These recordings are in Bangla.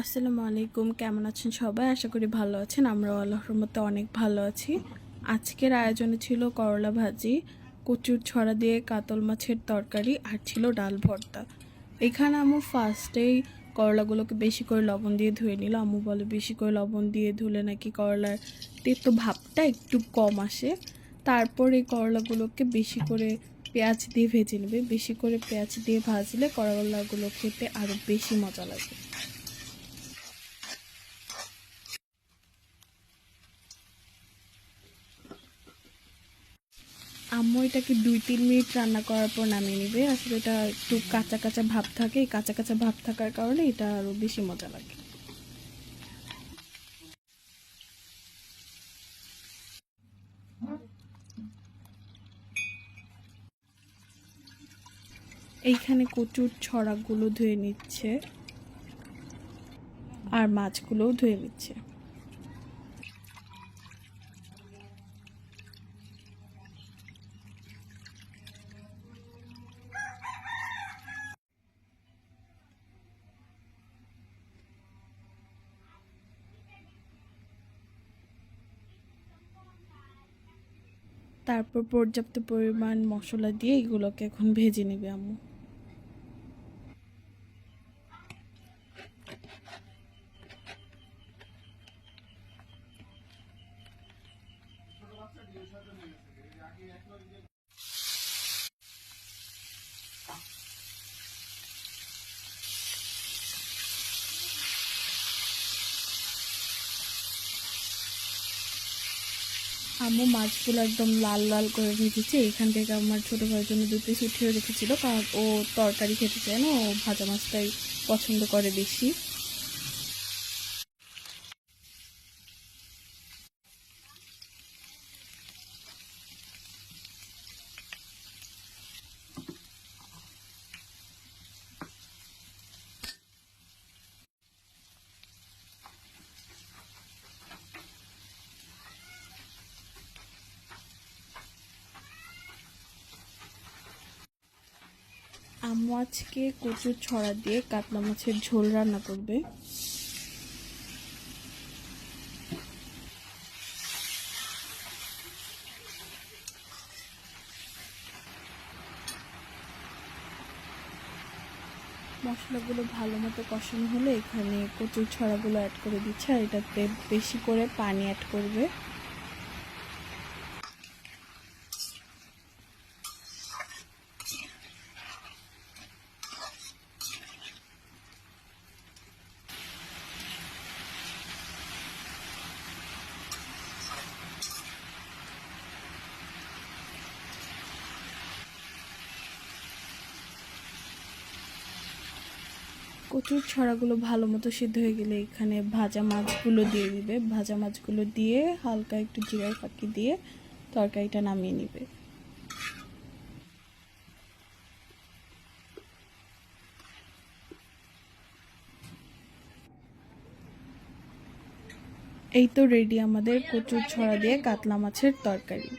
আসসালামু আলাইকুম, কেমন আছেন সবাই? আশা করি ভালো আছেন। আমরা আল্লাহর মতো অনেক ভালো আছি। আজকের আয়োজনে ছিল করলা ভাজি, কচুর ছড়া দিয়ে কাতল মাছের তরকারি আর ছিল ডাল ভর্তা। এখানে আমু ফার্স্টেই করলাগুলোকে বেশি করে লবণ দিয়ে ধুয়ে নিল। আম্মু বলে, বেশি করে লবণ দিয়ে ধুলে নাকি করলার তেতো ভাবটা একটু কম আসে? তারপর এই করলাগুলোকে বেশি করে পেঁয়াজ দিয়ে ভেজে নেবে। বেশি করে পেঁয়াজ দিয়ে ভাজলে করলাগুলো খেতে আরও বেশি মজা লাগে। আম্মু এটাকে দুই, তিন মিনিট রান্না করার পর নামিয়ে নেবে। আসলে এটা একটু কাঁচা কাঁচা ভাব থাকে। এই কাঁচা কাঁচা ভাব থাকার কারণে এটা আরও বেশি মজা লাগে। এইখানে কচুর ছড়াগুলো ধুয়ে নিচ্ছে। আর মাছগুলোও ধুয়ে নিচ্ছে। তারপর পর্যাপ্ত পরিমাণ মশলা দিয়ে এগুলোকে এখন ভেজে নেবে আম্মু। আম্মু মাছগুলো একদম লাল লাল করে ভেজেছে এখান থেকে আমার ছোটো ভাইয়ের জন্য দু পিস উঠিয়ে রেখেছিলো, কারণ ও তরকারি খেতে চায় না, ও ভাজা মাছটাই পছন্দ করে বেশি। আম্মু আজকে কচুর ছড়া দিয়ে কাতলা মাছের ঝোল রান্না করবে। মশলাগুলো ভালো মতো কষানো হলে এখানে কচুর ছড়াগুলো অ্যাড করে দিচ্ছে, আর এটাতে বেশি করে পানি অ্যাড করবে। কচুর ছড়াগুলো ভালো মতো সিদ্ধ হয়ে গেলে এখানে ভাজা মাছগুলো দিয়ে দিবে। ভাজা মাছগুলো দিয়ে হালকা একটু জিরার ফাঁকি দিয়ে তরকারিটা নামিয়ে নিবে। এই তো রেডি আমাদের কচুর ছড়া দিয়ে কাতলা মাছের তরকারি।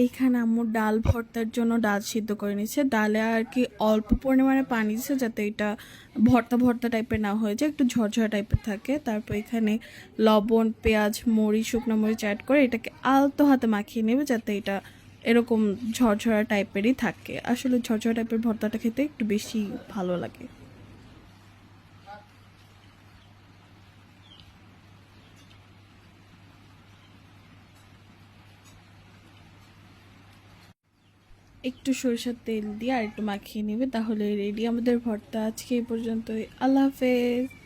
এইখানে আম্মু ডাল ভর্তার জন্য ডাল সিদ্ধ করে নিচ্ছে ডালে আর কি অল্প পরিমাণে পানি দিচ্ছে যাতে এটা ভর্তা ভর্তা টাইপের না হয়ে যায়, একটু ঝরঝরা টাইপের থাকে। তারপর এখানে লবণ, পেঁয়াজ, মরিচ, শুকনো মরিচ অ্যাড করে এটাকে আলতো হাতে মাখিয়ে নেবে যাতে এটা এরকম ঝরঝরা টাইপেরই থাকে। আসলে ঝরঝরা টাইপের ভর্তাটা খেতে একটু বেশি ভালো লাগে। একটু সরিষার তেল দিয়ে আর একটু মাখিয়ে নেবে, তাহলে রেডি আমাদের ভর্তা আজকে এই পর্যন্তই। আল্লাহ হাফেজ।